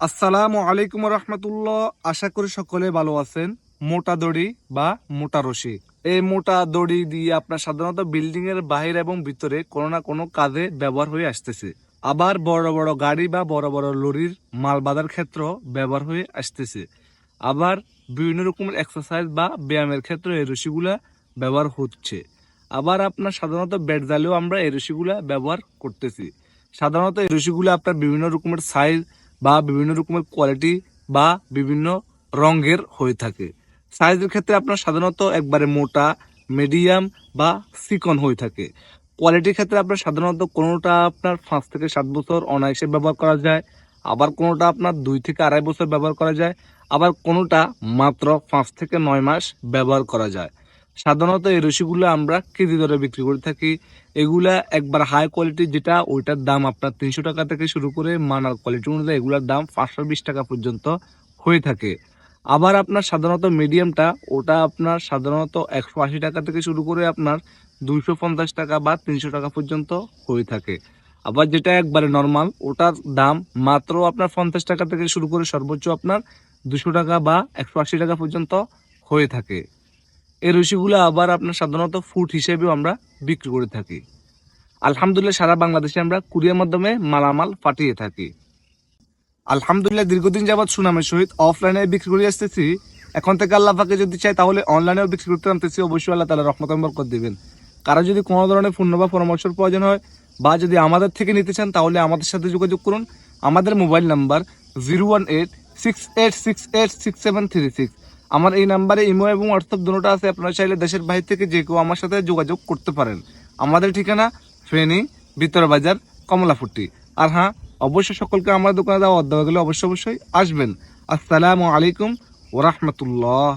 আসসালামু আলাইকুম রহমতুল্লাহ। আশা করি সকলে ভালো আছেন। মোটা দড়ি বা মোটা রশি। এই মোটা দড়ি দিয়ে আপনার সাধারণত বিল্ডিং এর বাহির এবং ভিতরে কোনো না কোনো কাজে ব্যবহার হয়ে আসতেছে। আবার বড় বড় গাড়ি বা বড় বড় লরির মাল বাঁধার ক্ষেত্র ব্যবহার হয়ে আসতেছে। আবার বিভিন্ন রকমের এক্সারসাইজ বা ব্যায়ামের ক্ষেত্রে এই রশিগুলা ব্যবহার হচ্ছে। আবার আপনার সাধারণত বেড জালেও আমরা এই রশিগুলা ব্যবহার করতেছি। সাধারণত এই রশিগুলো আপনার বিভিন্ন রকমের সাইজ বা বিভিন্ন রকমের কোয়ালিটি বা বিভিন্ন রঙের হয়ে থাকে। সাইজের ক্ষেত্রে আপনার সাধারণত একবারে মোটা মিডিয়াম বা সিকন হয়ে থাকে। কোয়ালিটির ক্ষেত্রে আপনার সাধারণত কোনোটা আপনার পাঁচ থেকে সাত বছর অনায়াসে ব্যবহার করা যায়, আবার কোনোটা আপনার দুই থেকে আড়াই বছর ব্যবহার করা যায়, আবার কোনোটা মাত্র পাঁচ থেকে নয় মাস ব্যবহার করা যায়। সাধারণত এই রশিগুলো আমরা কেজি দরে বিক্রি করে থাকি। এগুলা একবার হাই কোয়ালিটি যেটা, ওইটার দাম আপনার তিনশো টাকা থেকে শুরু করে মানার কোয়ালিটি অনুযায়ী এগুলার দাম পাঁচশো বিশ টাকা পর্যন্ত হয়ে থাকে। আবার আপনার সাধারণত মিডিয়ামটা ওটা আপনার সাধারণত একশো আশি টাকা থেকে শুরু করে আপনার দুইশো পঞ্চাশ টাকা বা তিনশো টাকা পর্যন্ত হয়ে থাকে। আবার যেটা একবারে নর্মাল ওটার দাম মাত্র আপনার পঞ্চাশ টাকা থেকে শুরু করে সর্বোচ্চ আপনার দুশো টাকা বা একশো আশি টাকা পর্যন্ত হয়ে থাকে। এই রশিগুলো আবার আপনার সাধারণত ফুট হিসেবেও আমরা বিক্রি করে থাকি। আলহামদুলিল্লাহ সারা বাংলাদেশে আমরা কুরিয়ার মাধ্যমে মালামাল পাঠিয়ে থাকি। আলহামদুলিল্লাহ দীর্ঘদিন যাবৎ সুনামের সহিত অফলাইনে বিক্রি করে আসতেছি। এখন থেকে আল্লাহ পাকে যদি চাই তাহলে অনলাইনেও বিক্রি করতে আনতেছি অবশ্যই আল্লাহ তালা রহমত বরকত দিবেন। কারও যদি কোনো ধরনের ফোন বা পরামর্শের প্রয়োজন হয় বা যদি আমাদের থেকে নিতে চান তাহলে আমাদের সাথে যোগাযোগ করুন। আমাদের mobile number zero one eight six eight six eight six seven three six. আমার এই নাম্বারে ইমো এবং হোয়াটসঅ্যাপ দুটোটা আছে, আপনারা চাইলে দেশের বাইরে থেকে যে কেউ আমার সাথে যোগাযোগ করতে পারেন। আমাদের ঠিকানা ফেনী বাজার কমলাফুটি আর হ্যাঁ অবশ্যই সকলকে আমার দোকানে দেওয়া গেলে অবশ্যই অবশ্যই আসবেন। আসসালামু আলাইকুম ওরহমতুল্লাহ